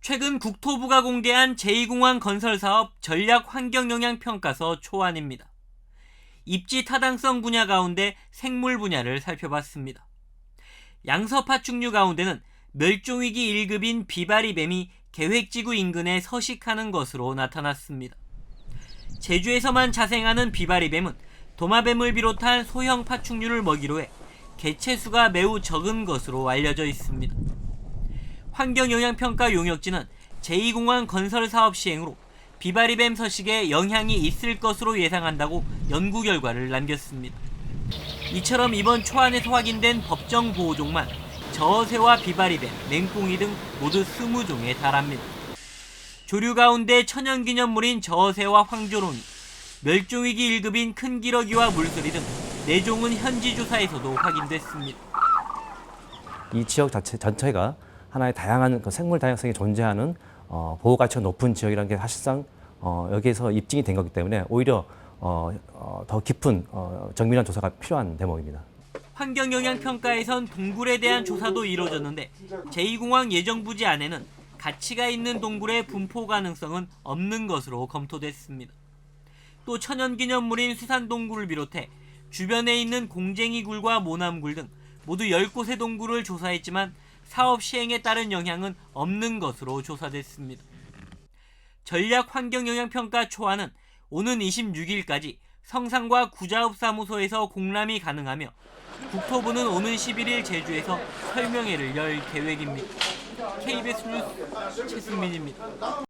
최근 국토부가 공개한 제2공항 건설 사업 전략 환경 영향 평가서 초안입니다. 입지 타당성 분야 가운데 생물 분야를 살펴봤습니다. 양서 파충류 가운데는 멸종위기 1급인 비바리뱀이 계획지구 인근에 서식하는 것으로 나타났습니다. 제주에서만 자생하는 비바리뱀은 도마뱀을 비롯한 소형 파충류를 먹이로 해 개체수가 매우 적은 것으로 알려져 있습니다. 환경영향평가 용역지는 제2공항 건설 사업 시행으로 비바리뱀 서식에 영향이 있을 것으로 예상한다고 연구 결과를 남겼습니다. 이처럼 이번 초안에서 확인된 법정 보호종만 저어새와 비바리뱀, 맹꽁이 등 모두 20종에 달합니다. 조류 가운데 천연기념물인 저어새와 황조롱이, 멸종위기 1급인 큰 기러기와 물소리 등 4종은 현지 조사에서도 확인됐습니다. 이 지역 자체 전체가 하나의 다양한 그 생물 다양성이 존재하는 어, 보호 가치가 높은 지역이라는 게 사실상 어, 여기에서 입증이 된 거기 때문에 오히려 어, 어, 더 깊은 어, 정밀한 조사가 필요한 대목입니다. 환경 영향 평가에선 동굴에 대한 조사도 이루어졌는데 제2공항 예정 부지 안에는 가치가 있는 동굴의 분포 가능성은 없는 것으로 검토됐습니다. 또 천연기념물인 수산동굴을 비롯해 주변에 있는 공쟁이굴과 모남굴 등 모두 10곳의 동굴을 조사했지만 사업 시행에 따른 영향은 없는 것으로 조사됐습니다. 전략 환경영향평가 초안은 오는 26일까지 성산과 구자읍사무소에서 공람이 가능하며 국토부는 오는 11일 제주에서 설명회를 열 계획입니다. KBS 뉴스 최승민입니다.